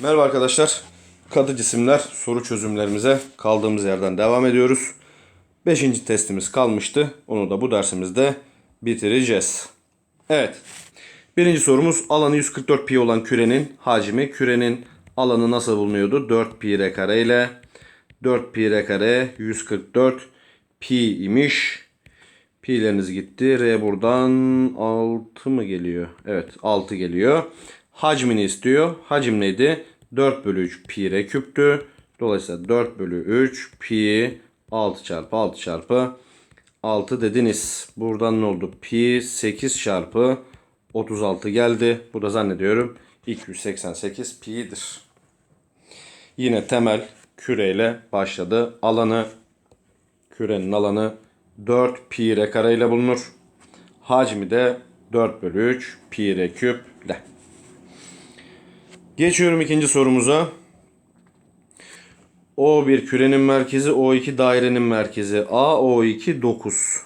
Merhaba arkadaşlar. Katı cisimler soru çözümlerimize kaldığımız yerden devam ediyoruz. Beşinci testimiz kalmıştı. Onu da bu dersimizde bitireceğiz. Evet. Birinci sorumuz alanı 144 pi olan kürenin hacmi. Kürenin alanı nasıl bulunuyordu? 4 pi r kare ile 4 pi r kare 144 pi imiş. Pi'leriniz gitti. R buradan 6 mı geliyor? Evet 6 geliyor. Hacmini istiyor. Hacim neydi? 4 bölü 3 pi r küptü. Dolayısıyla 4 bölü 3 pi 6 çarpı 6 çarpı 6 dediniz. Buradan ne oldu? Pi 8 çarpı 36 geldi. Bu da zannediyorum 288 pi'dir. Yine temel küreyle başladı. Alanı kürenin alanı 4 pi r kare ile bulunur. Hacmi de 4 bölü 3 pi r küp. Geçiyorum ikinci sorumuza. O1 kürenin merkezi, O2 dairenin merkezi. A, O2 9.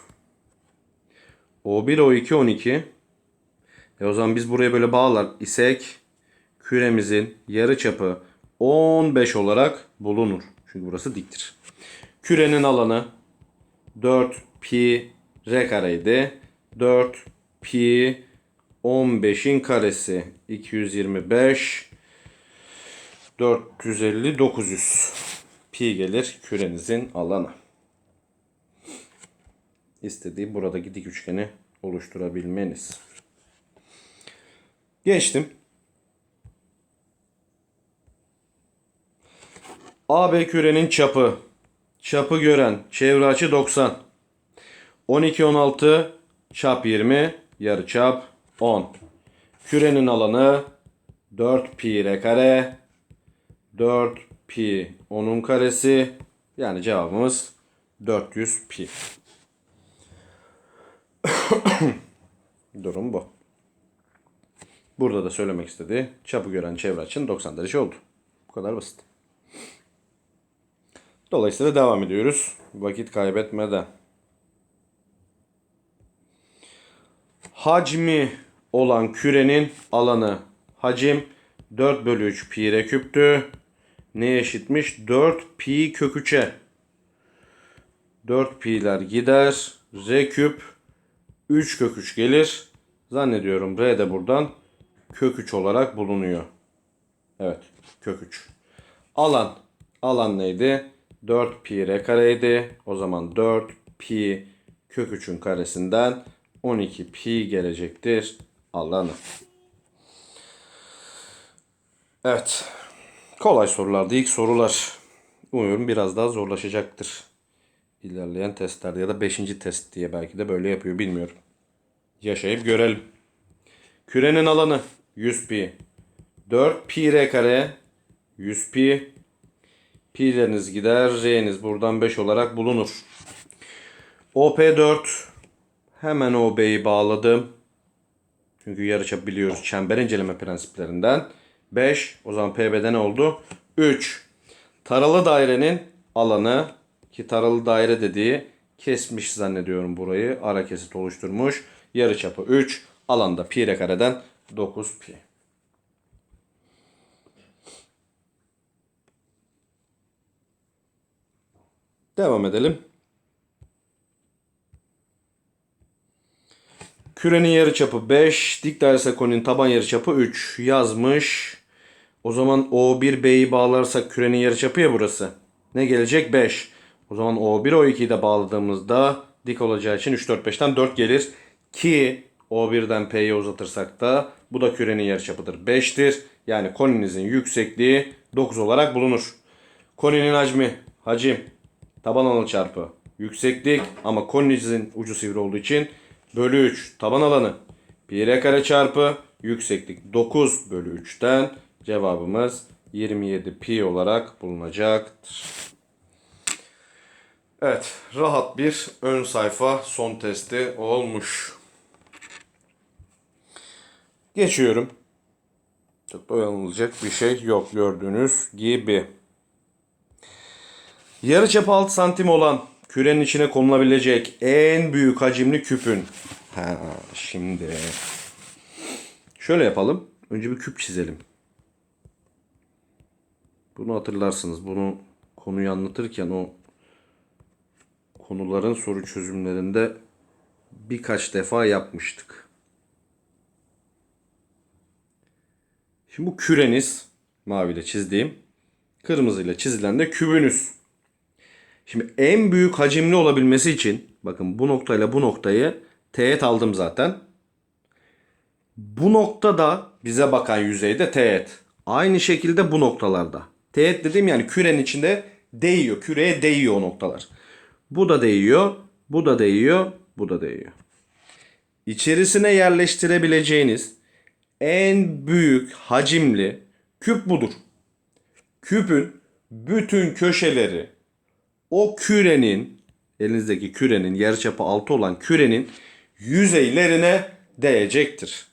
O1, O2, 12. E o zaman biz buraya böyle bağlar isek küremizin yarıçapı 15 olarak bulunur. Çünkü burası diktir. Kürenin alanı 4 pi r kareydi. 4 pi 15'in karesi 225 450 900 pi gelir kürenizin alanı. İstediği buradaki dik üçgeni oluşturabilmeniz. Geçtim. AB kürenin çapı. Çapı gören çevre açı 90. 12 16 çap 20 yarı çap 10. Kürenin alanı 4 pi r kare 4 pi 10'un karesi yani cevabımız 400 pi. Durum bu. Burada da söylemek istediği çapı gören çevre açının 90 derece oldu. Bu kadar basit. Dolayısıyla devam ediyoruz. Vakit kaybetmeden. Hacmi olan kürenin alanı. Hacim 4 bölü 3 pi r küptü. Ne eşitmiş? 4 pi kök 3'e. 4 pi'ler gider. R küp 3 kök 3 gelir. Zannediyorum R de buradan kök 3 olarak bulunuyor. Evet kök 3. Alan. Alan neydi? 4 pi r kareydi. O zaman 4 pi kök 3'ün karesinden 12 pi gelecektir alanı. Evet. Kolay sorulardı ilk sorular. Umuyorum biraz daha zorlaşacaktır. İlerleyen testlerde ya da 5. test diye belki de böyle yapıyor bilmiyorum. Yaşayıp görelim. Kürenin alanı 100 pi. 4 pi r kare 100 pi. Pi'leriniz gider. R'niz buradan 5 olarak bulunur. OP4 hemen OB'yi bağladım. Çünkü yarıçap biliyoruz çember inceleme prensiplerinden. 5 o zaman PB'de ne oldu? 3. Taralı dairenin alanı ki taralı daire dediği kesmiş zannediyorum burayı. Ara kesit oluşturmuş. Yarıçapı 3. Alanda pi r kareden 9 pi. Devam edelim. Kürenin yarıçapı 5, dik daire koninin taban yarıçapı 3 yazmış. O zaman O1B'yi bağlarsak kürenin yarıçapı ya burası. Ne gelecek? 5. O zaman O1 O2'yi de bağladığımızda dik olacağı için 3 4 5'ten 4 gelir. Ki O1'den P'ye uzatırsak da bu da kürenin yarıçapıdır. 5'tir. Yani koninizin yüksekliği 9 olarak bulunur. Koninin hacmi, hacim, taban alanı çarpı yükseklik ama koninizin ucu sivri olduğu için bölü 3 taban alanı pi r kare çarpı yükseklik 9 bölü 3'ten cevabımız 27 pi olarak bulunacaktır. Evet rahat bir ön sayfa son testi olmuş. Geçiyorum. Çok da oyanılacak bir şey yok gördüğünüz gibi. Yarıçapı 6 santim olan kürenin içine konulabilecek en büyük hacimli küpün. Ha, şimdi şöyle yapalım. Önce bir küp çizelim. Bunu hatırlarsınız. Bunu konuyu anlatırken o konuların soru çözümlerinde birkaç defa yapmıştık. Şimdi bu küreniz maviyle çizdiğim, kırmızıyla çizilen de kübünüz. Şimdi en büyük hacimli olabilmesi için bakın bu noktayla bu noktayı teğet aldım zaten. Bu noktada bize bakan yüzeyde teğet. Aynı şekilde bu noktalarda. Teğet dediğim yani kürenin içinde değiyor. Küreye değiyor o noktalar. Bu da değiyor, bu da değiyor, bu da değiyor. İçerisine yerleştirebileceğiniz en büyük hacimli küp budur. Küpün bütün köşeleri o kürenin elinizdeki kürenin yarıçapı 6 olan kürenin yüzeylerine değecektir.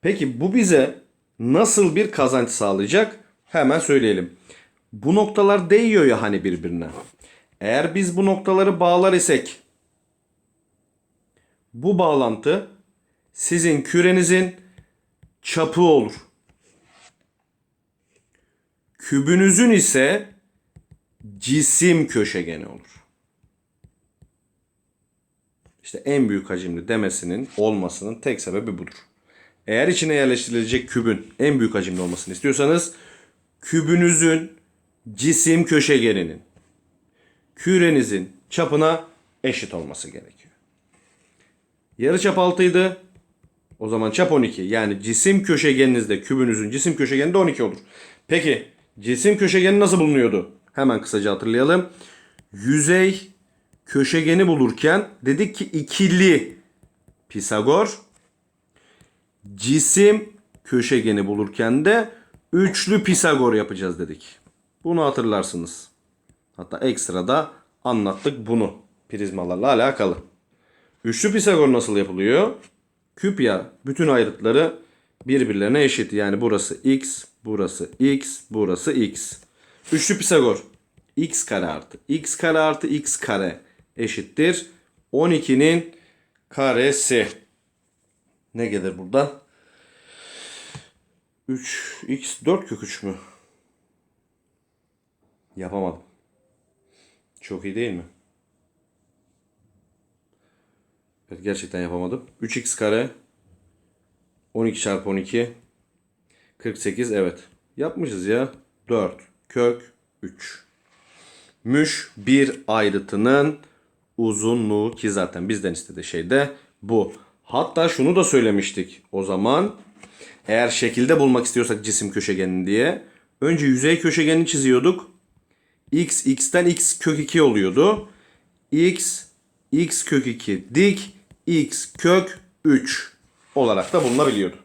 Peki bu bize nasıl bir kazanç sağlayacak? Hemen söyleyelim. Bu noktalar değiyor ya hani birbirine. Eğer biz bu noktaları bağlar isek bu bağlantı sizin kürenizin çapı olur. Kübünüzün ise cisim köşegeni olur. İşte en büyük hacimli demesinin olmasının tek sebebi budur. Eğer içine yerleştirilecek kübün en büyük hacimli olmasını istiyorsanız kübünüzün cisim köşegeninin kürenizin çapına eşit olması gerekiyor. Yarıçap 6 idi. O zaman çap 12. Yani cisim köşegeninizde kübünüzün cisim köşegeni de 12 olur. Peki cisim köşegeni nasıl bulunuyordu? Hemen kısaca hatırlayalım. Yüzey köşegeni bulurken dedik ki ikili Pisagor. Cisim köşegeni bulurken de üçlü Pisagor yapacağız dedik. Bunu hatırlarsınız. Hatta ekstrada anlattık bunu prizmalarla alakalı. Üçlü Pisagor nasıl yapılıyor? Küp ya bütün ayrıtları birbirlerine eşit. Yani burası x, burası x, burası x. Üçlü Pisagor x kare artı x kare artı x kare eşittir 12'nin karesi. Ne gelir buradan? 3 x 4 kök 3 mü? Yapamadım. Çok iyi değil mi? Evet gerçekten yapamadım. 3x kare 12 çarpı 12 48 evet. Yapmışız ya. 4 kök 3. Müş bir ayrıtının uzunluğu ki zaten bizden istediği şey de bu. Hatta şunu da söylemiştik o zaman. Eğer şekilde bulmak istiyorsak cisim köşegenini diye önce yüzey köşegenini çiziyorduk. x x'ten x kök 2 oluyordu. x x kök 2 dik x kök 3 olarak da bulunabiliyordu.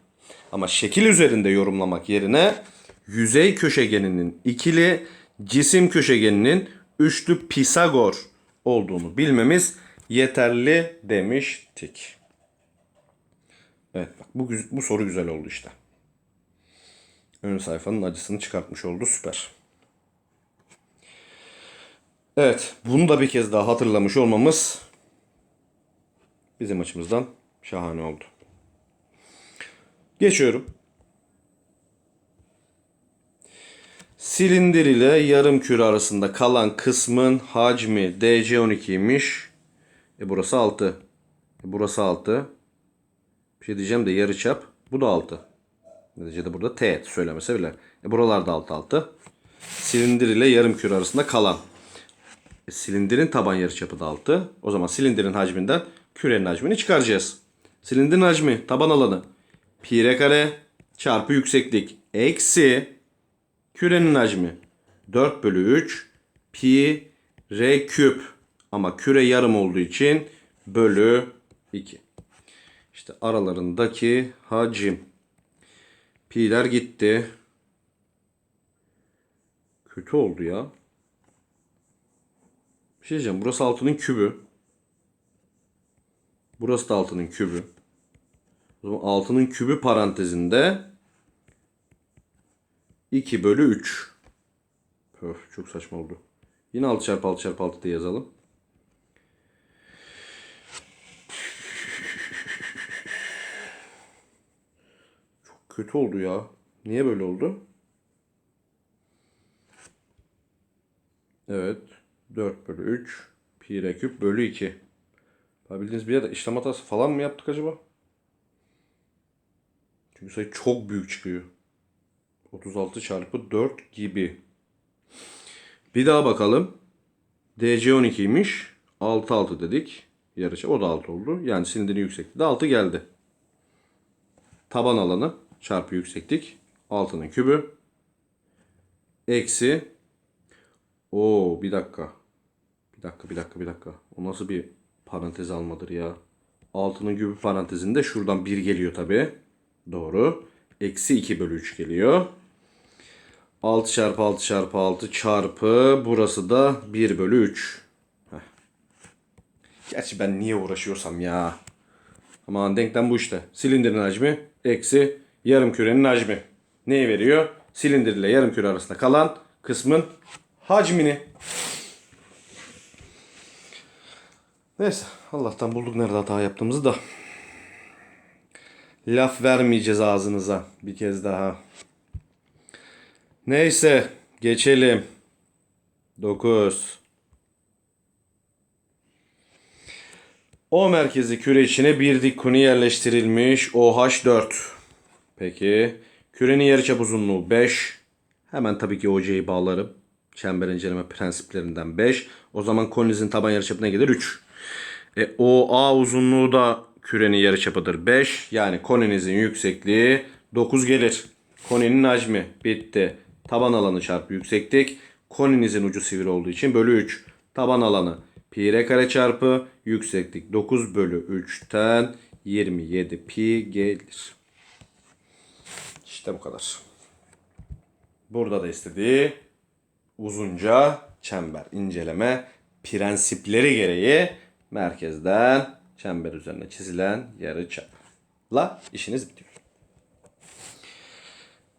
Ama şekil üzerinde yorumlamak yerine yüzey köşegeninin ikili, cisim köşegeninin üçlü Pisagor olduğunu bilmemiz yeterli demiştik. Evet bak bu, bu soru güzel oldu işte. Ön sayfanın acısını çıkartmış oldu süper. Evet bunu da bir kez daha hatırlamış olmamız bizim açımızdan şahane oldu. Geçiyorum. Silindir ile yarım küre arasında kalan kısmın hacmi DC12'ymiş. E burası 6. E burası 6. Bir şey diyeceğim de yarıçap. Bu da 6. Neticede burada teğet söylemese bile. E buralarda 6 6. Silindir ile yarım küre arasında kalan. E, silindirin taban yarıçapı da 6. O zaman silindirin hacminden kürenin hacmini çıkaracağız. Silindirin hacmi taban alanı pi r kare çarpı yükseklik eksi kürenin hacmi 4 bölü 3 pi r küp ama küre yarım olduğu için bölü 2. İşte aralarındaki hacim. Pi'ler gitti. Kötü oldu ya. Bir şey diyeceğim. Burası altının kübü. Burası da altının kübü. O zaman altının kübü parantezinde 2 bölü 3. Öf, çok saçma oldu. Yine 6 çarpı 6 çarpı 6 diye yazalım. Çok kötü oldu ya. Niye böyle oldu? Evet. 4 bölü 3 pi r küp bölü 2. Yapabildiğiniz bir yerde işlem hatası falan mı yaptık acaba? Çünkü sayı çok büyük çıkıyor. 36 çarpı 4 gibi. Bir daha bakalım. DC 12'ymiş. 6 6 dedik. Yarışa o da 6 oldu. Yani silindirin yüksekliği de 6 geldi. Taban alanı çarpı yükseklik 6'nın kübü. Eksi. Oo bir dakika. Bir dakika bir dakika bir dakika. O nasıl bir parantez almadır ya. 6'nın kübü parantezinde şuradan 1 geliyor tabi. Doğru. Eksi 2 bölü 3 geliyor. 6 çarpı 6 çarpı 6 çarpı burası da 1 bölü 3. Heh. Gerçi ben niye uğraşıyorsam ya. Aman denklem bu işte. Silindirin hacmi eksi yarım kürenin hacmi. Neyi veriyor? Silindir ile yarım küre arasında kalan kısmın hacmini. Neyse Allah'tan bulduk nerede hata yaptığımızı da. Laf vermeyeceğiz ağzınıza bir kez daha. Neyse geçelim. 9. O merkezi küre içine bir dik koni yerleştirilmiş OH4. Peki kürenin yarıçap uzunluğu 5. Hemen tabii ki OC'yi bağlarım. Çember inceleme prensiplerinden 5. O zaman koninizin taban yarıçapına gelir 3. E, OA uzunluğu da kürenin yarıçapıdır 5. Yani koninizin yüksekliği 9 gelir. Koninin hacmi bitti. Taban alanı çarpı yükseklik. Koninizin ucu sivri olduğu için bölü 3. Taban alanı pi r kare çarpı yükseklik 9 bölü 3'ten 27 pi gelir. İşte bu kadar. Burada da istediği uzunca çember inceleme prensipleri gereği merkezden çember üzerine çizilen yarı çapla işiniz bitiyor.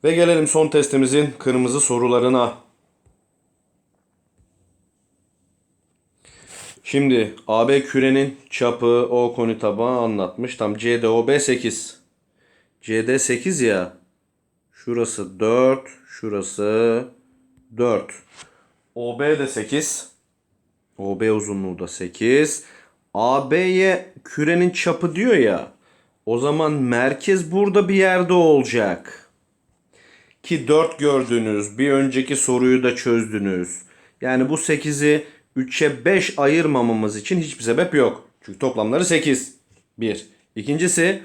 Ve gelelim son testimizin kırmızı sorularına. Şimdi AB kürenin çapı O koni tabağı anlatmış. Tam CDOB 8. CD 8 ya. Şurası 4. Şurası 4. OB de 8. OB uzunluğu da 8. AB'ye kürenin çapı diyor ya. O zaman merkez burada bir yerde olacak. Ki 4 gördünüz. Bir önceki soruyu da çözdünüz. Yani bu 8'i 3'e 5 ayırmamamız için hiçbir sebep yok. Çünkü toplamları 8. 1. İkincisi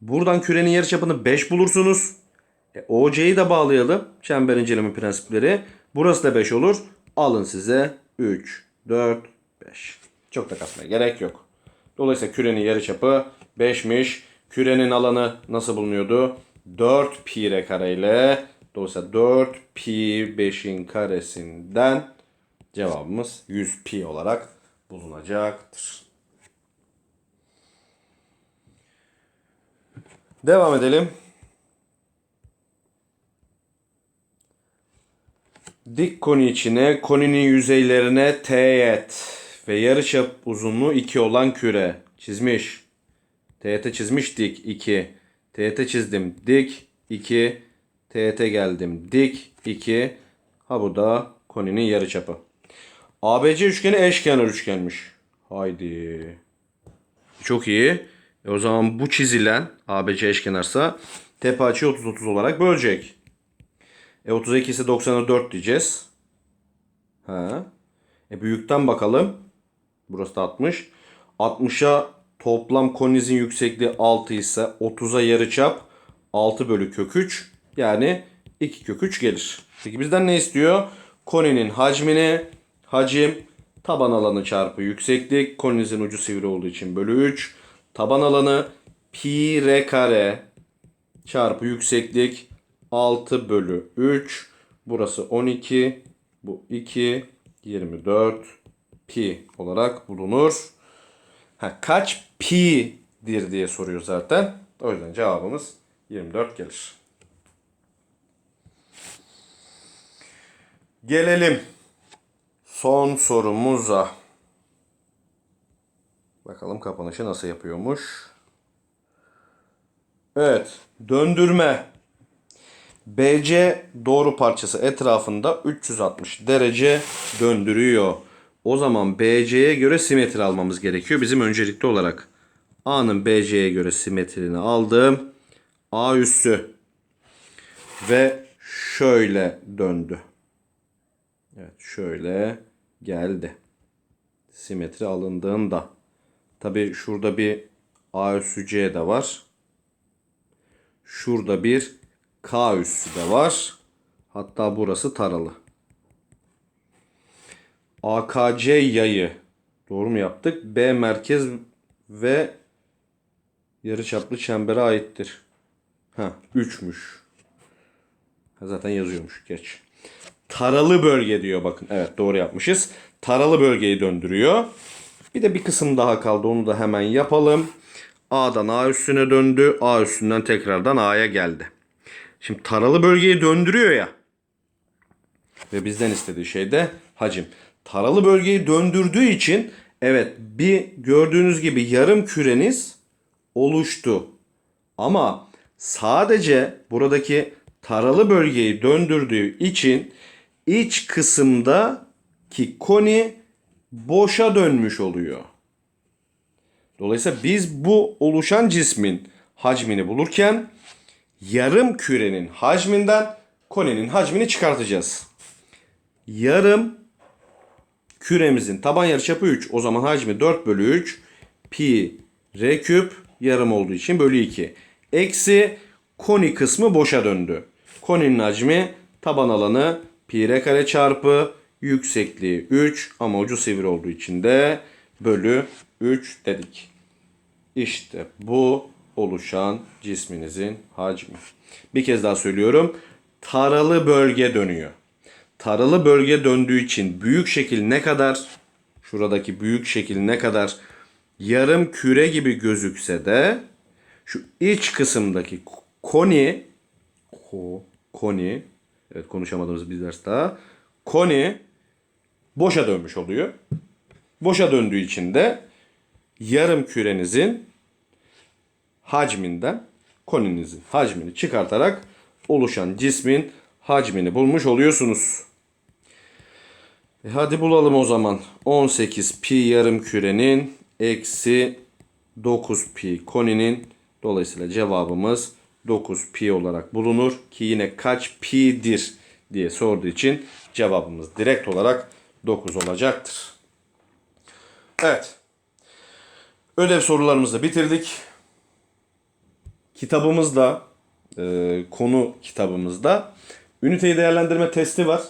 buradan kürenin yarıçapını 5 bulursunuz. E, OC'yi de bağlayalım. Çember inceleme prensipleri. Burası da 5 olur. Alın size 3, 4, 5. Çok da kasmaya gerek yok. Dolayısıyla kürenin yarıçapı 5'miş. Kürenin alanı nasıl bulunuyordu? 4 pi r kare ile dolayısıyla 4 pi 5'in karesinden cevabımız 100 pi olarak bulunacaktır. Devam edelim. Dik koni içine koninin yüzeylerine teğet ve yarıçap uzunluğu 2 olan küre çizmiş. Teğete çizmiş dik 2. Teğete çizdim dik 2. Teğete geldim dik 2. Ha bu da koninin yarıçapı. ABC üçgeni eşkenar üçgenmiş. Haydi. Çok iyi. E o zaman bu çizilen ABC eşkenarsa tepe açıyı 30 30 olarak bölecek. E 32 ise 90'a 4 diyeceğiz. Ha. E büyükten bakalım. Burası da 60. 60'a toplam konizin yüksekliği 6 ise 30'a yarıçap 6 bölü kök 3. Yani 2 kök 3 gelir. Peki bizden ne istiyor? Koninin hacmini hacim taban alanı çarpı yükseklik. Koninizin ucu sivri olduğu için bölü 3. Taban alanı pi r kare çarpı yükseklik 6 bölü 3. Burası 12. Bu 2. 24 pi olarak bulunur. Ha, kaç pi'dir diye soruyor zaten. O yüzden cevabımız 24 gelir. Gelelim son sorumuza. Bakalım kapanışı nasıl yapıyormuş. Evet, döndürme. BC doğru parçası etrafında 360 derece döndürüyor. O zaman BC'ye göre simetri almamız gerekiyor. Bizim öncelikli olarak A'nın BC'ye göre simetrini aldım. A üssü ve şöyle döndü. Evet şöyle geldi. Simetri alındığında. Tabi şurada bir A üssü C de var. Şurada bir K üssü de var. Hatta burası taralı. AKC yayı. Doğru mu yaptık? B merkez ve yarıçaplı çembere aittir. Ha 3'müş. Ha, zaten yazıyormuş geç. Taralı bölge diyor bakın. Evet doğru yapmışız. Taralı bölgeyi döndürüyor. Bir de bir kısım daha kaldı. Onu da hemen yapalım. A'dan A üstüne döndü. A üstünden tekrardan A'ya geldi. Şimdi taralı bölgeyi döndürüyor ya. Ve bizden istediği şey de hacim. Taralı bölgeyi döndürdüğü için evet bir gördüğünüz gibi yarım küreniz oluştu. Ama sadece buradaki taralı bölgeyi döndürdüğü için iç kısımdaki koni boşa dönmüş oluyor. Dolayısıyla biz bu oluşan cismin hacmini bulurken yarım kürenin hacminden koninin hacmini çıkartacağız. Yarım küremizin taban yarıçapı 3. O zaman hacmi 4 bölü 3 pi r küp yarım olduğu için bölü 2. Eksi koni kısmı boşa döndü. Koninin hacmi taban alanı pi r kare çarpı yüksekliği 3 ama ucu sivri olduğu için de bölü 3 dedik. İşte bu oluşan cisminizin hacmi. Bir kez daha söylüyorum. Taralı bölge dönüyor. Taralı bölge döndüğü için büyük şekil ne kadar şuradaki büyük şekil ne kadar yarım küre gibi gözükse de şu iç kısımdaki koni ko, koni evet konuşamadığımız bir ders daha koni boşa dönmüş oluyor. Boşa döndüğü için de yarım kürenizin hacminden koninizin hacmini çıkartarak oluşan cismin hacmini bulmuş oluyorsunuz. E hadi bulalım o zaman. 18 pi yarım kürenin eksi 9 pi koninin dolayısıyla cevabımız 9 pi olarak bulunur ki yine kaç pi'dir diye sorduğu için cevabımız direkt olarak 9 olacaktır. Evet. Ödev sorularımızı bitirdik. Kitabımızda, e, konu kitabımızda üniteyi değerlendirme testi var.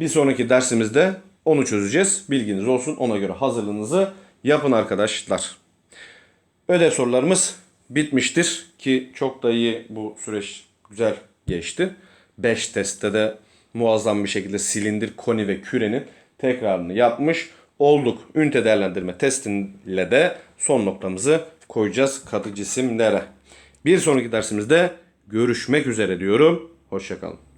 Bir sonraki dersimizde onu çözeceğiz. Bilginiz olsun. Ona göre hazırlığınızı yapın arkadaşlar. Ödev sorularımız bitmiştir ki çok da iyi bu süreç güzel geçti. 5 testte de muazzam bir şekilde silindir, koni ve kürenin tekrarını yapmış olduk. Ünite değerlendirme testiyle de son noktamızı koyacağız katı cisimlere. Bir sonraki dersimizde görüşmek üzere diyorum. Hoşçakalın.